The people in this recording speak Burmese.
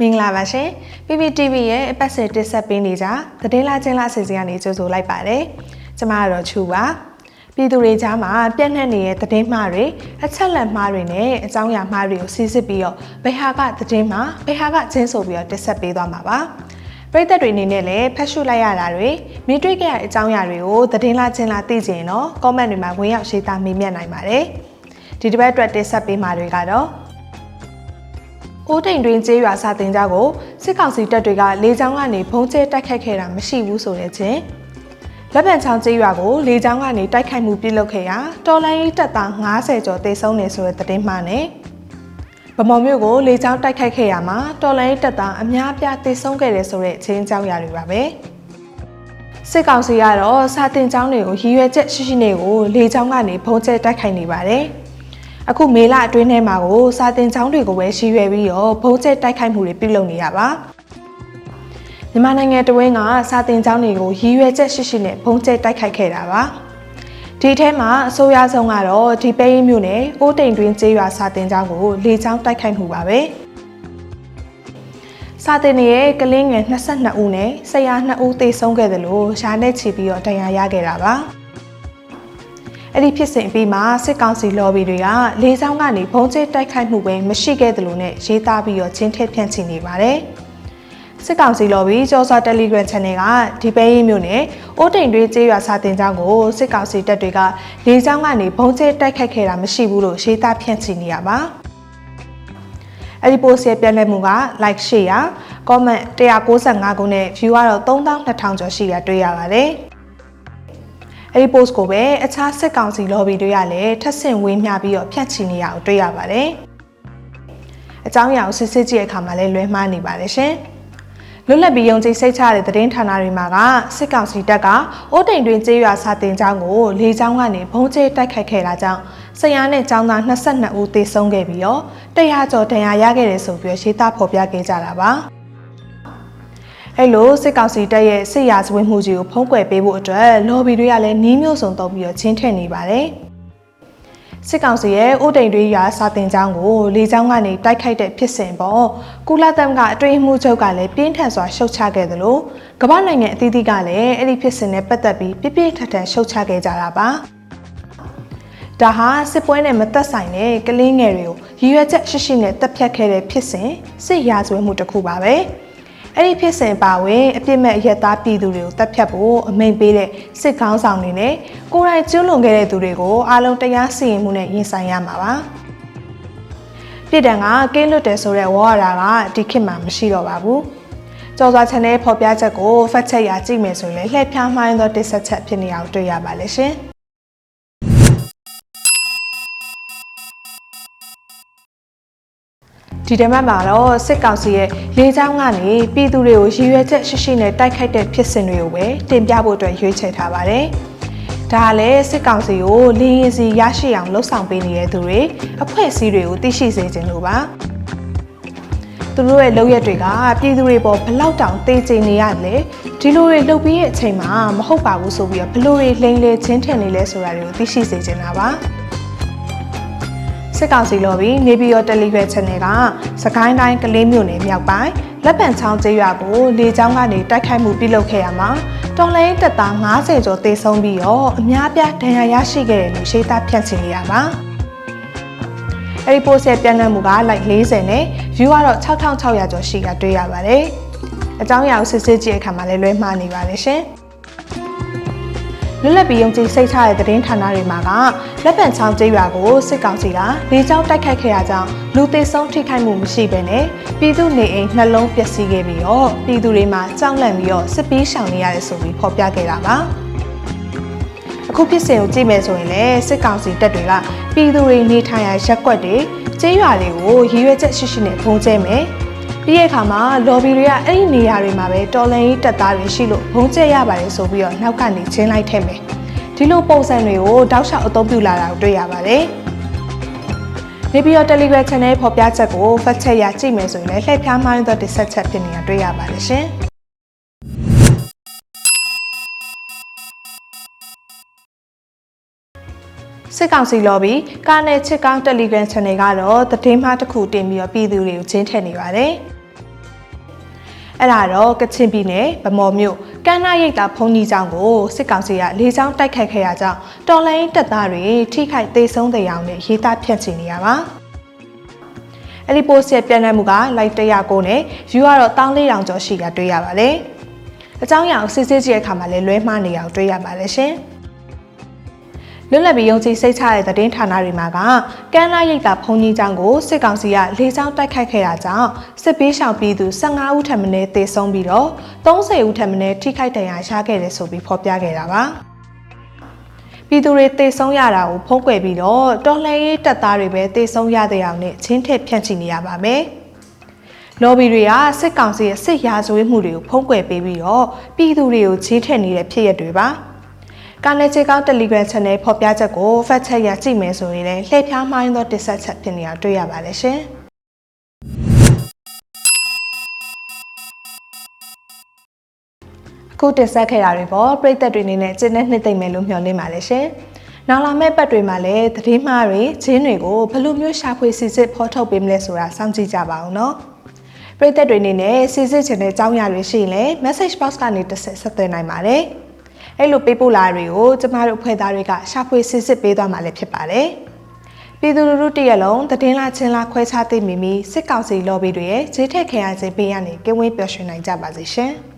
မင်္ဂလာပါရှင် PPTV ရဲ့အပတ်စဉ်တင်ဆက်ပေးနေကြသတင်းလာချင်းလာအစီအစဉ်ကနေကြိုဆိုလိုက်ပါတယ်ကျမကတော့ချူပါပြည်သူတွေကြားမှာပြန့်နှံ့နေတဲ့သတင်းမှားတွေအချက်လက်မှားတွေနဲ့အကြောင်းအရာမှားတွေကိုစီစစ်ပြီးတော့ဘယ်ဟာကသတင်းမှားဘယ်ဟာကချင်းဆိုပြီးတော့တင်ဆက်ပေးသွားမှာပါပရိသတ်တွေအနေနဲ့လည်းဖတ်ရှုလိုက်ရတာတွေမြင်တွေ့ခဲ့ရတဲ့အကြောင်းအရာတွေကိုသတင်းလာချင်းလာသိချင်တော့ comment တွေမှာဝင်ရောက်ရေးသားမေးမြန်းနိုင်ပါတယ်ဒီတစ်ပတ်အတွက်တင်ဆက်ပေးမှာတွေကတော့ ကိုတိန်တွင်ကျေးရွာစာတင်ကြကိုစစ်ကောင်စီတပ်တွေကလေကြောင်းကနေဖုံးကျဲတိုက်ခိုက်ခဲ့တာမရှိဘူးဆိုတဲ့ချင်းလက်ပံချောင်းကျေးရွာကိုလေကြောင်းကနေတိုက်ခိုက်မှုပြုလုပ်ခဲ့ရာတော်လိုင်းရေးတပ်သား90ကျော်တေဆုံးနေဆိုတဲ့သတင်းမှနဲ့ဗမော်မြို့ကိုလေကြောင်းတိုက်ခိုက်ခဲ့ရမှာတော်လိုင်းရေးတပ်သားအများအပြားတေဆုံးခဲ့တယ်ဆိုတဲ့ချင်းအကြောင်းအရာတွေပါပဲစစ်ကောင်စီကတော့စာတင်ကျောင်းတွေကိုရည်ရွယ်ချက်ရှိရှိနဲ့ကိုလေကြောင်းကနေဖုံးကျဲတိုက်ခိုက်နေပါတယ်။ အခုမေလအတွင်းထဲမှာကိုစာတင်ကျောင်းတွေကိုပဲရှိရွယ်ပြီးတော့ဘုံကျဲတိုက်ခိုက်မှုတွေပြုလုပ်နေရပါမြန်မာနိုင်ငံတဝင်းကစာတင်ကျောင်းတွေကိုရည်ရွယ်ချက်ရှိရှိနဲ့ဘုံကျဲတိုက်ခိုက်ခဲ့တာပါဒီထဲမှာအဆိုအရဆုံးကတော့ဒီပဲရင်မြို့နယ်အိုးတိန်တွင်ကျေးရွာစာတင်ကျောင်းကိုလေကြောင်းတိုက်ခိုက်မှုပါပဲစာတင်ရဲ့ကလင်းငယ်22ဦးနဲ့ဆရာ2ဦးသေဆုံးခဲ့တယ်လို့ရှားနဲ့ချီပြီးတော့တရားရခဲ့တာပါ။ အဲ့ဒီဖြစ်စဉ်ပြီးမှစစ်ကောင်စီ lobby တွေကလေးချောင်းကနေဘုံကျဲတိုက်ခိုက်မှုပဲမရှိခဲ့သလိုနဲ့ရေးသားပြီးတော့ချင်းထည့်ဖြန့်ချီနေပါတယ်စစ်ကောင်စီ lobby ကြောစာ Telegram Channel ကဒီပဲရင်မြို့နယ်အိုးတိန်တွေးကျေးရွာစာတင်ကျောင်းကိုစစ်ကောင်စီတပ်တွေကလေးချောင်းကနေဘုံကျဲတိုက်ခိုက်ခဲ့တာမရှိဘူးလို့ရေးသားဖြန့်ချီနေရပါအဲ့ဒီ post ရဲ့ပြန်လည်မှုက like share comment 195ခုနဲ့ view ကတော့3200ကျော်ရှိတာတွေ့ရပါတယ်။ အဲ့ဒီ post ကိုပဲအခြားစစ်ကောင်စီ lobby တွေကလည်းထပ်ဆင့်ဝေးမျှပြီးတော့ဖြန့်ချီနေရအောင်တွေ့ရပါတယ်။အကြောင်းအရာကိုစစ်စစ်ကြည့်တဲ့အခါမှာလည်းလွဲမှားနေပါတယ်ရှင်။လွတ်လပ်ပြီးယုံကြည်စိတ်ချတဲ့သတင်းဌာနတွေမှာကစစ်ကောင်စီတပ်ကအိုးတိန်တွင်ကျေးရွာစာတင်ကျောင်းကိုလေကြောင်းကနေဘုံကျဲတိုက်ခိုက်ခဲ့တာကြောင့်ဆရာနဲ့ကျောင်းသား22ဦးသေဆုံးခဲ့ပြီးတော့100ကျော်ဒဏ်ရာရခဲ့တယ်ဆိုပြီးရေးသားဖော်ပြခဲ့ကြတာပါ။ အဲ့လိုစစ်ကောင်စီတပ်ရဲ့စစ်ရာဇဝတ်မှုကြီးကိုဖုံးကွယ်ပေးဖို့အတွက် lobby တွေကလည်းနှီးမျိုးစုံတုံးပြီးတော့ချင်းထည့်နေပါတယ်စစ်ကောင်စီရဲ့ဥတိန်တွေးရာစာတင်ကြောင်းကိုလေကြောင်းကနေတိုက်ခိုက်တဲ့ဖြစ်စဉ်ပေါ်ကုလသမဂ္ဂအတွင်းမှုချုပ်ကလည်းပြင်းထန်စွာရှုတ်ချခဲ့သလိုကမ္ဘာနိုင်ငံအသီးသီးကလည်းအဲ့ဒီဖြစ်စဉ်နဲ့ပတ်သက်ပြီးပြပြထန်ထန်ရှုတ်ချခဲ့ကြတာပါဒါဟာစစ်ပွဲနဲ့မသက်ဆိုင်တဲ့ကလေးငယ်တွေကိုရည်ရွယ်ချက်ရှိရှိနဲ့တပ်ဖြတ်ခဲ့တဲ့ဖြစ်စဉ်စစ်ရာဇဝတ်မှုတစ်ခုပါပဲ။ အဲ့ဒီဖြစ်စဉ်ပါဝင်အပြစ်မဲ့ရက်သားပြည်သူတွေကိုတပ်ဖြတ်ဖို့အမိန့်ပေးတဲ့စစ်ကောင်းဆောင်တွေနဲ့ကိုယ်တိုင်ကျူးလွန်ခဲ့တဲ့သူတွေကိုအားလုံးတရားစီရင်မှုနဲ့ရင်ဆိုင်ရမှာပါပြည်တံကကင်းလွတ်တယ်ဆိုတဲ့ဝါရတာကဒီခေတ်မှာမရှိတော့ပါဘူးကြော်စွာ channel ဖော်ပြချက်ကို fact check ရကြည့်မယ်ဆိုရင်လှည့်ဖျားမှိုင်းသောတစ်ဆက်ချက်ဖြစ်နေအောင်တွေ့ရပါလိမ့်ရှင် ဒီတမတ်မှာတော့စစ်ကောင်စီရဲ့လေကြောင်းကနေပြည်သူတွေကိုရည်ရွယ်ချက်ရှိရှိနဲ့တိုက်ခိုက်တဲ့ဖြစ်စဉ်တွေကိုပဲတင်ပြဖို့အတွက်ရွေးချယ်ထားပါတယ်။ဒါလည်းစစ်ကောင်စီကိုလင်းရင်စီရရှိအောင်လှုံ့ဆော်ပေးနေတဲ့သူတွေအဖွဲ့အစည်းတွေကိုသိရှိစေခြင်းလို့ပါ။သူတို့ရဲ့လုပ်ရက်တွေကပြည်သူတွေပေါ်ဘလောက်တောင်တေးကျနေရလဲဒီလိုတွေလုပ်ပြီးတဲ့အချိန်မှာမဟုတ်ပါဘူးဆိုပြီးတော့ဘလို့တွေလိမ့်လေချင်းထင်နေလဲဆိုတာတွေကိုသိရှိစေချင်တာပါ။ စစ်ကောင်စီလော်ပြီးနေပြည်တော်တယ်လီဂရမ် channel ကစကိုင်းတိုင်းကလေးမြို့နယ်မြောက်ပိုင်းလက်ပံချောင်းကျေးရွာကိုလေကြောင်းကနေတိုက်ခိုက်မှုပြုလုပ်ခဲ့ရမှာတော်လိုင်းတပ်သား90ကျော်သေဆုံးပြီးတော့အများပြားဒဏ်ရာရရှိခဲ့တယ်လို့ရှေ့သားဖြန့်ချင်နေရပါအဲ့ဒီ post ရဲ့ပြန်လှန်မှုက like 40နဲ့ view ကတော့6600ကျော်ရှိတာတွေ့ရပါတယ်အကြောင်းအရာကိုစစ်စစ်ကြည့်တဲ့အခါမှာလည်းလွဲမှားနေပါတယ်ရှင်။ လွတ်လပ်ပြီးယုံကြည်စိတ်ချတဲ့သတင်းဌာနတွေမှာကလက်ပံချောင်းကျေးရွာကိုစစ်ကောင်စီကလေကြောင်းတိုက်ခိုက်ခဲ့ရကြောင်းလူသေဆုံးထိခိုက်မှုမရှိဘဲနဲ့ပြည်သူနေအိမ်နှလုံးပျက်စီးခဲ့ပြီးတော့ပြည်သူတွေမှာကြောက်လန့်ပြီးတော့စစ်ပီးရှောင်နေရတယ်ဆိုပြီးဖော်ပြခဲ့တာပါအခုဖြစ်စဉ်ကိုကြည့်မယ်ဆိုရင်လည်းစစ်ကောင်စီတပ်တွေကပြည်သူတွေနေထိုင်ရာရက်ွက်တွေကျေးရွာတွေကိုရည်ရွယ်ချက်ရှိရှိနဲ့ဖုံးကျဲမယ် ပြီးရဲ့အခါမှာ lobby တွေကအဲ့ဒီနေရာတွေမှာပဲတော်လန်ရေးတပ်သားတွေရှိလို့ဘုံကျက်ရပါတယ်ဆိုပြီးတော့နောက်ကနေချင်းလိုက်ထည့်မယ်ဒီလိုပုံစံတွေကိုတောက်လျှောက်အသုံးပြုလာတာကိုတွေ့ရပါတယ်နေပြီးတော့ Telegram Channel ဖော်ပြချက်ကို fact check ရကြည့်မယ်ဆိုရင်လည်းလှည့်ဖျားမှန်းသောတစ်ဆက်ချက်ဖြစ်နေတာတွေ့ရပါတယ်ရှင်စစ်ကောင်စီလော်ဘီကာနယ်ချစ်ကောင်း Telegram Channel ကတော့သတင်းမှားတစ်ခုတင်ပြီးတော့ပြည်သူတွေကိုချင်းထည့်နေပါတယ်။ အဲ့ဒါတော့ကချင်ပြည်နယ်ဗမော်မြို့ကမ်းနားရိပ်သာဘုံကြီးကျောင်းကိုစစ်ကောင်စီကလေကြောင်းတိုက်ခတ်ခဲ့ရကြောင်းတော်လိုင်းတပ်သားတွေထိခိုက်သေးဆုံးတဲ့အောင်နဲ့ရေးသားဖြန့်ချီနေရပါအဲ့ဒီပို့ရဲ့ပြန်လည်မှုက live 109နဲ့ view ကတော့14000ကျော်ရှိတာတွေ့ရပါတယ်အကြောင်းအရာကိုစစ်စစ်ကြည့်တဲ့အခါမှာလည်းလွဲမှားနေအောင်တွေ့ရပါတယ်ရှင် လွတ်လပ်ပြီးယုံကြည်စိတ်ချတဲ့သတင်းဌာနတွေမှာကကမ်းနားရိပ်သာဘုံကြီးကျောင်းကိုစစ်ကောင်စီကလေကြောင်းတိုက်ခိုက်ခဲ့တာကြောင့်စစ်ပေးရှောင်ပြည်သူ15ဦးထပ်မံတေဆုံးပြီးတော့30ဦးထပ်မံထိခိုက်ဒဏ်ရာရခဲ့တယ်ဆိုပြီးဖော်ပြခဲ့တာပါပြည်သူတွေတေဆုံးရတာကိုဖုံးကွယ်ပြီးတော့တော်လှန်ရေးတပ်သားတွေပဲတေဆုံးရတဲ့အောင်နဲ့ချင်းထက်ဖြန့်ချီနေရပါမယ်လော်ဘီတွေကစစ်ကောင်စီရဲ့စစ်ရာဇဝတ်မှုတွေကိုဖုံးကွယ်ပေးပြီးတော့ပြည်သူတွေကိုချေးထက်နေတဲ့ဖြစ်ရပ်တွေပါ။ ကာနယ်ချေကောင်း Telegram Channel ဖော်ပြချက်ကို fact check ရကြည့်မယ်ဆိုရင်လည်းလှည့်ဖျားမှိုင်းသောတစ်ဆက်ချက်ဖြစ်နေတာတွေ့ရပါတယ်ရှင်။အခုတင်ဆက်ခဲ့တာတွေပေါ့ပြည်သက်တွေအနေနဲ့ကျင်းနဲ့နှစ်သိမ့်မယ်လို့မျှော်လင့်ပါတယ်ရှင်။နောက်လာမယ့်ပတ်တွေမှာလည်းသတင်းမှားတွေဂျင်းတွေကိုဘယ်လိုမျိုးရှာဖွေစစ်စစ်ဖော်ထုတ်ပေးမလဲဆိုတာစောင့်ကြည့်ကြပါအောင်နော်။ပြည်သက်တွေအနေနဲ့စစ်စစ်ချင်တဲ့အကြောင်းအရာတွေရှိရင်လည်း message box ကနေတစ်ဆက်ဆက်သွင်းနိုင်ပါတယ်။ အဲ့လိုပေးပို့လာတွေကိုကျမတို့ဖွဲ့သားတွေကရှာဖွေစစ်စစ်ပေးသွားမှာလည်းဖြစ်ပါတယ်။ပြည်သူလူထုတရက်လုံးသတင်းလာချင်းလာခွဲခြားသိမိမိစစ်ကောင်စီ lobby တွေရဲ့ဈေးထက်ခရခြင်းပေးရနေကင်းဝေးပျော်ရွှင်နိုင်ကြပါစေရှင်။